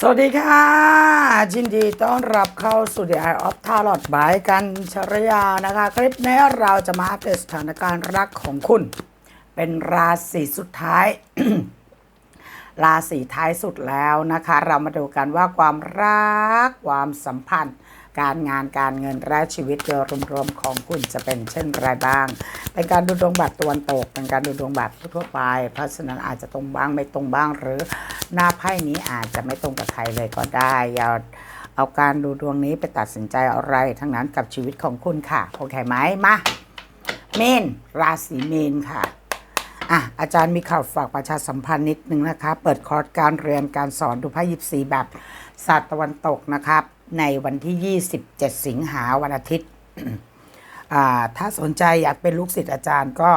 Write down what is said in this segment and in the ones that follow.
สวัสดีค่ะยินดีต้อนรับเข้าสู่ The Eye of Tarot บายกันชรยานะคะ คลิปนี้เราจะมาอัปเดตสถานการณ์รักของคุณ เป็นราศีสุดท้าย ราศีท้ายสุดแล้วนะคะ เรามาดูกันว่าความรัก ความสัมพันธ์ การงานการเงินและชีวิตโดยรวมๆของคุณจะเป็นเช่นไรบ้าง เป็นการดูดวงแบบตะวันตก เป็นการดูดวงแบบทั่วไป เพราะฉะนั้นอาจจะตรงบ้างไม่ตรงบ้างหรือ หน้าไพ่นี้อาจจะไม่ตรงกับใครเลยก็ได้อย่าเอาการดูดวงนี้ไปตัดสินใจอะไร ทั้งนั้นกับชีวิตของคุณค่ะ โอเคไหมมาเมนราศีเมนค่ะอะอาจารย์มีข่าวฝากประชาสัมพันธ์นิดนึงนะคะ เปิดคอร์สการเรียนการสอนดูไพ่ยิปซีแบบศาสตร์ตะวันตกนะครับ ในวันที่ 27 สิงหาวันอาทิตย์ ถ้าสนใจอยากเป็นลูกศิษย์อาจารย์ก็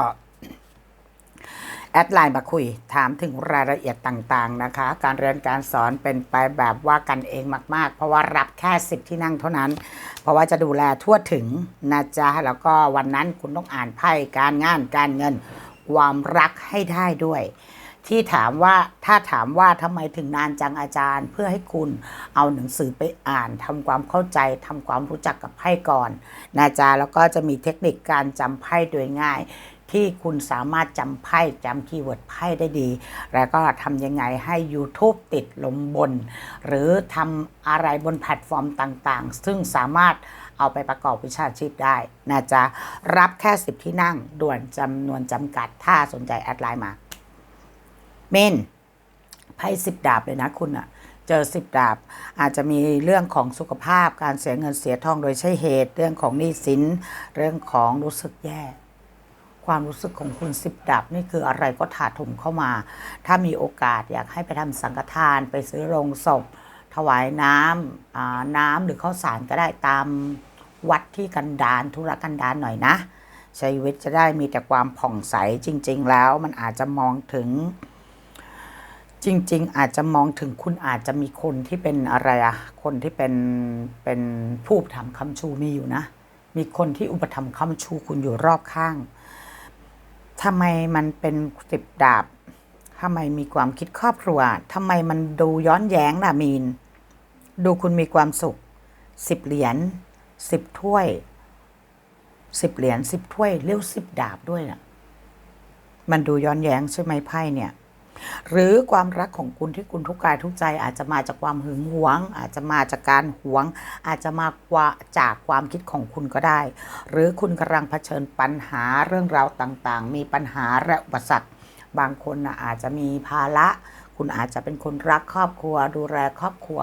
แอดไลน์มาคุย ถามถึงรายละเอียดต่างๆนะคะ การเรียนการสอนเป็นไปแบบว่ากันเองมาก ๆ เพราะว่ารับแค่สิบที่นั่งเท่านั้น เพราะว่าจะดูแลทั่วถึงนะจ๊ะ แล้วก็วันนั้นคุณต้องอ่านไพ่การงานการเงิน ความรักให้ได้ด้วย ที่ถามว่าถ้าถามว่าทำไมถึงนานจังอาจารย์ เพื่อให้คุณเอาหนังสือไปอ่านทำความเข้าใจทำความรู้จักกับไพ่ก่อนนะจ๊ะแล้วก็จะมีเทคนิคการจำไพ่โดยง่าย ที่คุณสามารถจำไพ่จำคีย์เวิร์ดไพ่ได้ดี แล้วก็ทำยังไงให้ YouTube ติดลมบน หรือทำอะไรบนแพลตฟอร์มต่างๆ ซึ่งสามารถเอาไปประกอบวิชาชีพได้นะจ๊ะรับแค่ 10 ที่นั่ง ด่วนจำนวนจำกัด ถ้าสนใจแอดไลน์มา เมนไพ่สิบดาบเลยนะคุณอะเจอสิบดาบ อาจจะมีเรื่องของสุขภาพการเสียเงินเสียทองโดยใช่เหตุ เรื่องของหนี้สิน เรื่องของรู้สึกแย่ ความรู้สึกของคุณสิบดับนี่คืออะไรก็ถาถมเข้ามา ถ้ามีโอกาสอยากให้ไปทำสังฆทานไปซื้อโรงศพถวายน้ำอ่าน้ำหรือข้าวสารก็ได้ตามวัดที่กันดารธุรกันดารหน่อยนะชีวิตจะได้มีแต่ความผ่องใสจริง ๆ แล้วมันอาจจะมองถึง จริง ๆ อาจจะมองถึงคุณอาจจะมีคนที่เป็นอะไรอะคนที่เป็นเป็นผู้อุปถัมภ์คำชูมีอยู่นะ มีคนที่อุปถัมภ์คำชูคุณอยู่รอบข้าง ทำไมมันเป็นสิบดาบทำไมมีความคิดครอบครัวทำไมมันดูย้อนแย้งล่ะมีน ดูคุณมีความสุขสิบเหรียญสิบถ้วยสิบเหรียญสิบถ้วยเรียกสิบดาบด้วยน่ะ มันดูย้อนแย้งใช่ไหมไพ่เนี่ย หรือความรักของคุณที่คุณทุกกายทุกใจ อาจจะมาจากความหึงหวง อาจจะมาจากการหวง อาจจะมากว่าจากความคิดของคุณก็ได้ หรือคุณกำลังเผชิญปัญหาเรื่องราวต่างๆ มีปัญหาและอุปสรรคบางคนนะอาจจะมีภาระ คุณอาจจะเป็นคนรักครอบครัว ดูแลครอบครัว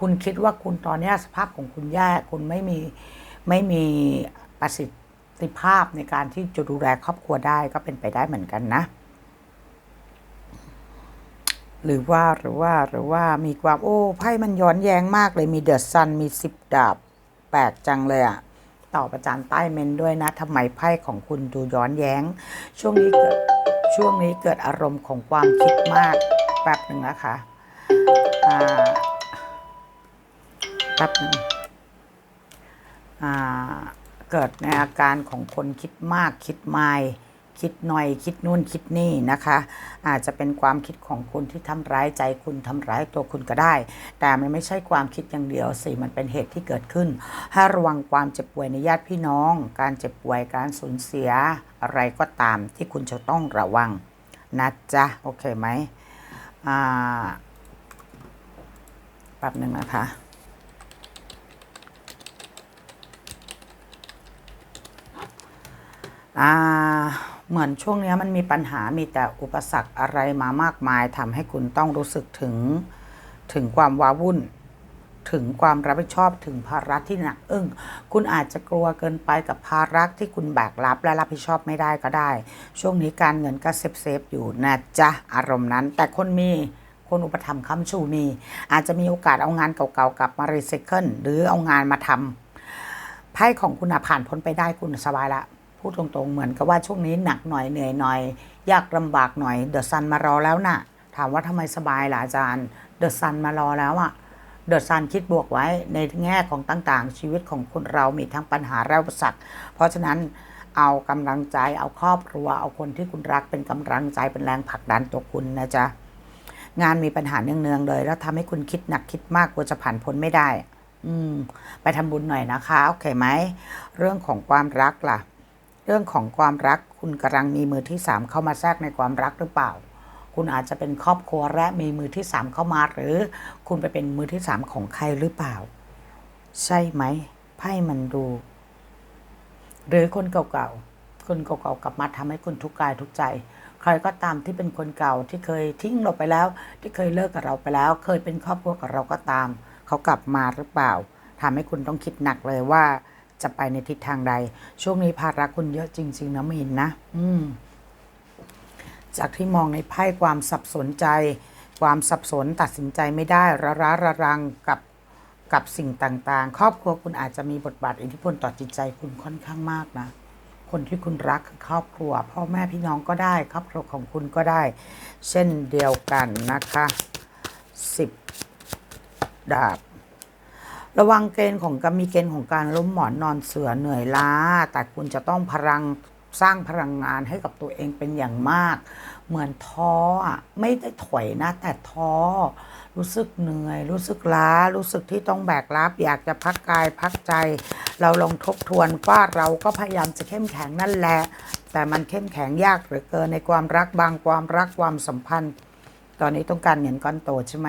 คุณคิดว่าคุณตอนนี้สภาพของคุณแย่คุณไม่มีไม่มีประสิทธิภาพในการที่จะดูแลครอบครัวได้ก็เป็นไปได้เหมือนกันนะ หรือว่าหรือว่าหรือว่ามีความโอ้ไพ่มันย้อนแย้งมากเลยมีเดอะซันมีสิบดาบแปลกจังเลยอะตอบอาจารย์ใต้เมนด้วยนะทำไมไพ่ของคุณดูย้อนแย้ง ช่วงนี้เกิดช่วงนี้เกิดอารมณ์ของความคิดมากแป๊บหนึ่งนะคะอ่าแป๊บหนึ่งอ่าเกิดในอาการของคนคิดมากคิดไม่ คิดหน่อยคิดนู่นคิดนี่นะคะ อาจจะเป็นความคิดของคุณที่ทำร้ายใจคุณทำร้ายตัวคุณก็ได้ แต่มันไม่ใช่ความคิดอย่างเดียวสิมันเป็นเหตุที่เกิดขึ้น ให้ระวังความเจ็บป่วยในญาติพี่น้อง การเจ็บป่วยการสูญเสียอะไรก็ตามที่คุณจะต้องระวังนะจ๊ะโอเคไหมอ่าแป๊บหนึ่งนะคะอ่า เหมือนช่วงนี้มันมีปัญหามีแต่อุปสรรคอะไรมามากมายทำให้คุณต้องรู้สึกถึงถึงความว้าวุ่น ถึงความรับผิดชอบถึงภาระที่หนักอึ้งคุณอาจจะกลัวเกินไปกับภาระที่คุณแบกรับ และรับผิดชอบไม่ได้ก็ได้ ช่วงนี้การเงินก็เซฟเซฟอยู่นะจ๊ะอารมณ์นั้น แต่คนมีคนอุปถัมภ์ค้ำชูมี อาจจะมีโอกาสเอางานเก่าๆกลับมารีไซเคิลหรือเอางานมาทำไพ่ของคุณผ่านพ้นไปได้คุณสบายละ พูดตรงๆ เหมือนกับว่าช่วงนี้หนักหน่อยเหนื่อยหน่อย ยากลำบากหน่อยเดอะซันมารอแล้วน่ะ ถามว่าทำไมสบายล่ะอาจารย์เดอะซันมารอแล้วอะเดอะซันคิดบวกไว้ในแง่ของต่างๆ ชีวิตของคนเรามีทั้งปัญหาและอุปสรรคเพราะฉะนั้นเอากำลังใจเอาครอบครัว เอาคนที่คุณรักเป็นกำลังใจเป็นแรงผลักดันตัวคุณนะจ๊ะงานมีปัญหาเนืองๆเลย แล้วทำให้คุณคิดหนักคิดมากกลัวจะผ่านพ้นไม่ได้ อืม ไปทำบุญหน่อยนะคะ โอเคไหม เรื่องของความรักล่ะ เรื่องของความรักคุณกำลังมีมือที่สามเข้ามาแทรกในความรักหรือเปล่า คุณอาจจะเป็นครอบครัวและมีมือที่สามเข้ามา หรือคุณไปเป็นมือที่สามของใครหรือเปล่า ใช่ไหมไพ่มันดู หรือคนเก่าๆคนเก่าๆกลับมาทำให้คุณทุกข์กายทุกข์ใจ ใครก็ตามที่เป็นคนเก่าที่เคยทิ้งเราไปแล้ว ที่เคยเลิกกับเราไปแล้ว เคยเป็นครอบครัวกับเราก็ตาม เขากลับมาหรือเปล่าทำให้คุณต้องคิดหนักเลยว่า จะไปในทิศทางใด ช่วงนี้ภาระคุณเยอะจริง ๆ นะมินนะ อืม จากที่มองในไพ่ความสับสนใจ ความสับสนตัดสินใจไม่ได้ ระระระรังกับกับสิ่งต่างๆ ครอบครัวคุณอาจจะมีบทบาทอิทธิพลต่อจิตใจคุณค่อนข้างมากนะ คนที่คุณรักคือครอบครัวพ่อแม่พี่น้องก็ได้ ครอบครัวของคุณก็ได้ เช่นเดียวกันนะคะสิบดาบ ระวังเกณฑ์ของการมีเกณฑ์ของการล้มหมอนนอนเสือเหนื่อยล้า แต่คุณจะต้องพลังสร้างพลังงานให้กับตัวเองเป็นอย่างมาก เหมือนท้อไม่ได้ถอยนะ แต่ท้อรู้สึกเหนื่อย รู้สึกล้า รู้สึกที่ต้องแบกรับอยากจะพักกายพักใจ เราลองทบทวนว่าเราก็พยายามจะเข้มแข็งนั่นแหละ แต่มันเข้มแข็งยากเหลือเกินในความรักบางความรักความสัมพันธ์ ตอนนี้ต้องการเงินก้อนโตใช่ไหม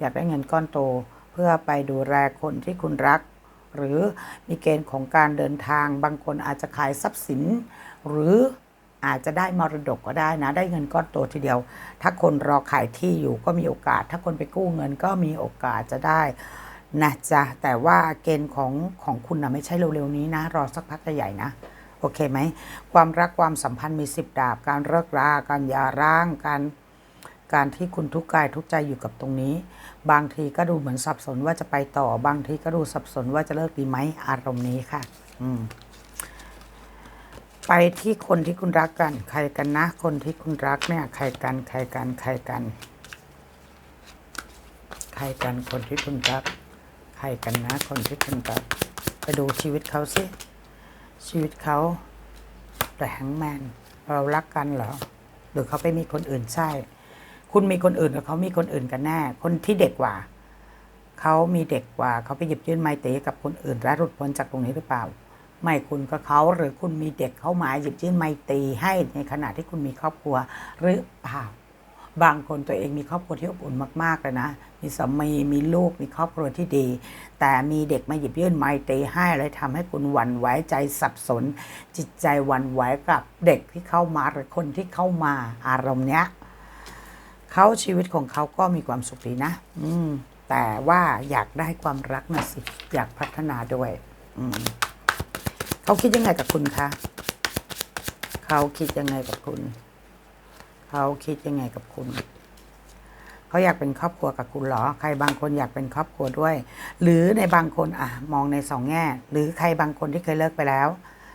อยากได้เงินก้อนโต พื่อไปดูแลคนที่คุณรัก หรือมีเกณฑ์ของการเดินทาง บางคนอาจจะขายทรัพย์สิน หรืออาจจะได้มรดกก็ได้นะ ได้เงินก้อนโตทีเดียว ถ้าคนรอขายที่อยู่ก็มีโอกาส ถ้าคนไปกู้เงินก็มีโอกาสจะได้นะจ๊ะแต่ว่าเกณฑ์ของของคุณนะไม่ใช่เร็วๆนี้นะ รอสักพักใหญ่ๆนะโอเคไหม ความรักความสัมพันธ์มีสิบดาบ การเลิกรา การหย่าร้าง การ การที่คุณทุกกายทุกใจอยู่กับตรงนี้ บางทีก็ดูเหมือนสับสนว่าจะไปต่อ บางทีก็ดูสับสนว่าจะเลิกดีไหมอารมณ์นี้ค่ะ อืม ไปที่คนที่คุณรักกัน ใครกันนะ คนที่คุณรักเนี่ย ใครกัน ใครกัน ใครกัน ใครกันคนที่คุณรัก ใครกันนะ คนที่คุณรัก ไปดูชีวิตเขาสิ ชีวิตเขาแต่แฮงแมนเรารักกันเหรอ หรือเขาไปมีคนอื่นใช่ คุณมีคนอื่นกับเขามีคนอื่นกันแน่ คนที่เด็กกว่า เขามีเด็กกว่า เขาไปหยิบยื่นไม้ตรีกับคนอื่นและหลุดพ้นจากตรงนี้หรือเปล่า ไม่คุณกับเขาหรือคุณมีเด็กเข้ามาหยิบยื่นไม้ตีให้ในขณะที่คุณมีครอบครัวหรือเปล่าบางคนตัวเองมีครอบครัวที่อบอุ่นมากๆเลยนะ มีสามี มีลูก มีครอบครัวที่ดี แต่มีเด็กมาหยิบยื่นไม้ตีให้เลยทำให้คุณหวั่นไหวใจสับสน จิตใจหวั่นไหวกับเด็กที่เข้ามาหรือคนที่เข้ามาอารมณ์เนี้ย เขาชีวิตของเขาก็มีความสุขดีนะ อืม แต่ว่าอยากได้ความรักนะสิ อยากพัฒนาด้วย อืมเขาคิดยังไงกับคุณคะเขาคิดยังไงกับคุณ เขาคิดยังไงกับคุณ เขาอยากเป็นครอบครัวกับคุณเหรอ ใครบางคนอยากเป็นครอบครัวด้วย หรือในบางคนอะ มองในสองแง่ หรือใครบางคนที่เคยเลิกไปแล้ว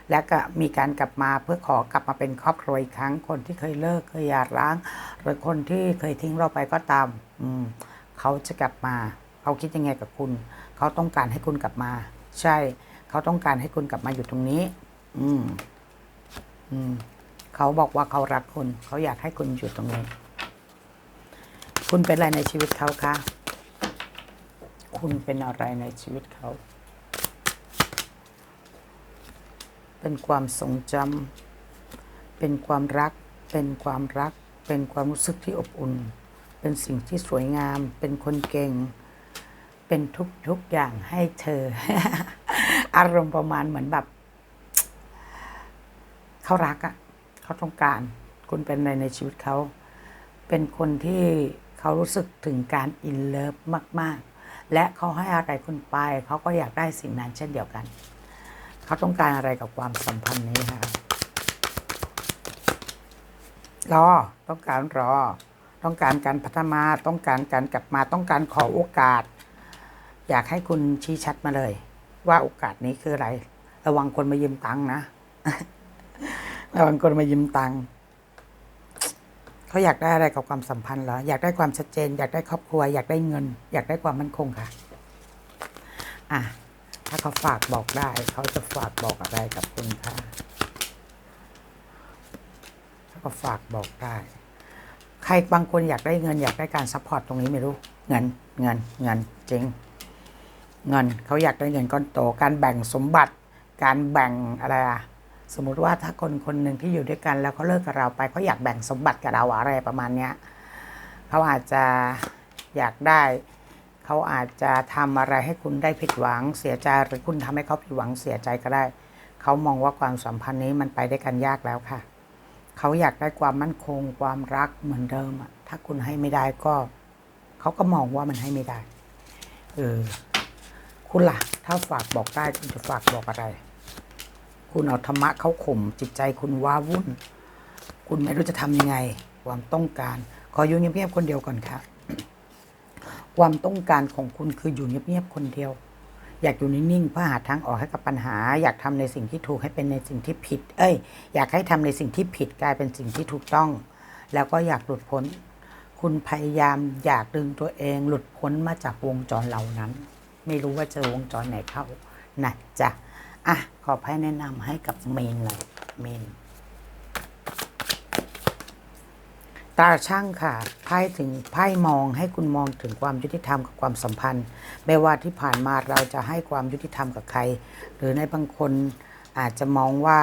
และก็มีการกลับมาเพื่อขอกลับมาเป็นครอบครัวอีกครั้งคนที่เคยเลิกเคยหย่าร้าง หรือคนที่เคยทิ้งเราไปก็ตามอืมเขาจะกลับมา เขาคิดยังไงกับคุณ เขาต้องการให้คุณกลับมา ใช่ เขาต้องการให้คุณกลับมาอยู่ตรงนี้ อืมอืมเขาบอกว่าเขารักคุณ เขาอยากให้คุณอยู่ตรงนี้ คุณเป็นอะไรในชีวิตเขาคะ คุณเป็นอะไรในชีวิตเขา เป็นความทรงจำเป็นความรัก เป็นความรัก เป็นความรู้สึกที่อบอุ่น เป็นสิ่งที่สวยงาม เป็นคนเก่ง เป็นทุกทุกอย่างให้เธอ อารมณ์ประมาณเหมือนแบบเขารักอะ่ะเขาต้องการ คุณเป็นอะไรในชีวิตเขา เป็นคนที่เขารู้สึกถึงการอินเลิฟมาก ๆ และเขาให้อะไรคุณไป เขาก็อยากได้สิ่งนั้นเช่นเดียวกัน เขาต้องการอะไรกับความสัมพันธ์นี้คะรอต้องการรอ ต้องการการพัฒนาต้องการการกลับมาต้องการขอโอกาส อยากให้คุณชี้ชัดมาเลย ว่าโอกาสนี้คืออะไร ระวังคนมายืมตังค์นะระวังคนมายืมตังค์เขาอยากได้อะไรกับความสัมพันธ์เหรออยากได้ความชัดเจน อยากได้ครอบครัว อยากได้เงิน อยากได้ความมั่นคงค่ะ อะ ถ้าเขาฝากบอกได้ เขาจะฝากบอกอะไรกับคุณคะถ้าเขาฝากบอกได้ ใครบางคนอยากได้เงินอยากได้การซัพพอร์ตตรงนี้ไม่รู้ เงินเงินเงินจริง เงินเขาอยากได้เงินก้อนโต การแบ่งสมบัติ การแบ่งอะไรอะสมมติว่าถ้าคนคนหนึ่งที่อยู่ด้วยกัน แล้วเขาเลิกกับเราไปเขาอยากแบ่งสมบัติกับเราอะไรประมาณเนี้ยเขาอาจจะอยากได้ เขาอาจจะทำอะไรให้คุณได้ผิดหวังเสียใจหรือคุณทำให้เขาผิดหวังเสียใจก็ได้ เขามองว่าความสัมพันธ์นี้มันไปได้กันยากแล้วค่ะ เขาอยากได้ความมั่นคง ความรักเหมือนเดิมอะถ้าคุณให้ไม่ได้ก็ เขาก็มองว่ามันให้ไม่ได้ เออ คุณล่ะ ถ้าฝากบอกได้คุณจะฝากบอกอะไร คุณเอาธรรมะเขาข่มจิตใจคุณว้าวุ่น คุณไม่รู้จะทำยังไง ความต้องการ ขออยู่เงียบๆคนเดียวก่อนค่ะ ความต้องการของคุณคืออยู่เงียบๆคนเดียว อยากอยู่นิ่งๆเพื่อหาทางออกให้กับปัญหา อยากทำในสิ่งที่ถูกให้เป็นในสิ่งที่ผิด เอ้ย อยากให้ทำในสิ่งที่ผิดกลายเป็นสิ่งที่ถูกต้อง แล้วก็อยากหลุดพ้น คุณพยายามอยากดึงตัวเอง หลุดพ้นมาจากวงจรเหล่านั้น ไม่รู้ว่าจะวงจรไหนเข้านะจ๊ะอะขอไพ่แนะนำให้กับเมนเลยเมน ตาช่างค่ะไพ่ถึงไพ่มองให้คุณมองถึงความยุติธรรมกับความสัมพันธ์ ไม่ว่าที่ผ่านมาเราจะให้ความยุติธรรมกับใคร หรือในบางคนอาจจะมองว่า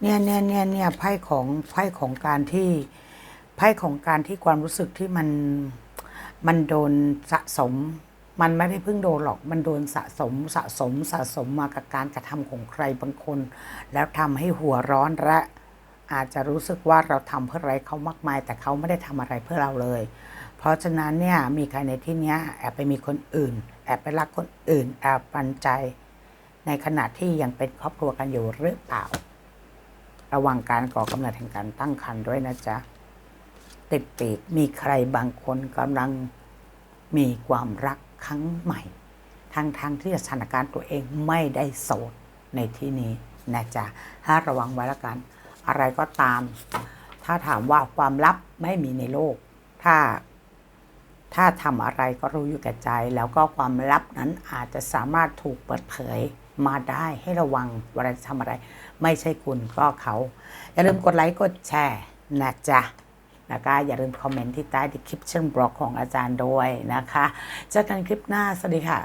เนี่ยเนี่ยเนี่ยเนี่ยไพ่ของไพ่ของการที่ไพ่ของการที่ความรู้สึกที่มันมันโดนสะสม มันไม่ได้เพิ่งโดนหรอก มันโดนสะสมสะสมสะสมมากับการกระทำของใครบางคน แล้วทำให้หัวร้อนและ อาจจะรู้สึกว่าเราทำเพื่ออะไรเขามากมาย แต่เขาไม่ได้ทำอะไรเพื่อเราเลย เพราะฉะนั้นเนี่ยมีใครในที่นี้แอบไปมีคนอื่น แอบไปรักคนอื่น แอบปันใจ ในขณะที่ยังเป็นครอบครัวกันอยู่หรือเปล่า ระวังการก่อกำเนิดแห่งการตั้งครรภ์ด้วยนะจ๊ะติดปีกมีใครบางคนกำลังมีความรักครั้งใหม่ทางทางที่สถานการณ์ตัวเองไม่ได้โสดในที่นี้นะจ๊ะถ้าระวังไว้ละกัน อะไรก็ตาม ถ้าถามว่าความลับไม่มีในโลก ถ้า ถ้าทำอะไรก็รู้อยู่แก่ใจ แล้วก็ความลับนั้นอาจจะสามารถถูกเปิดเผยมาได้ให้ระวังเวลาทำอะไร ไม่ใช่คุณก็เขา อย่าลืมกดไลค์กดแชร์นะจ๊ะนะคะอย่าลืมคอมเมนต์ที่ใต้ description blog ของอาจารย์ด้วยนะคะเจอกันคลิปหน้า สวัสดีค่ะ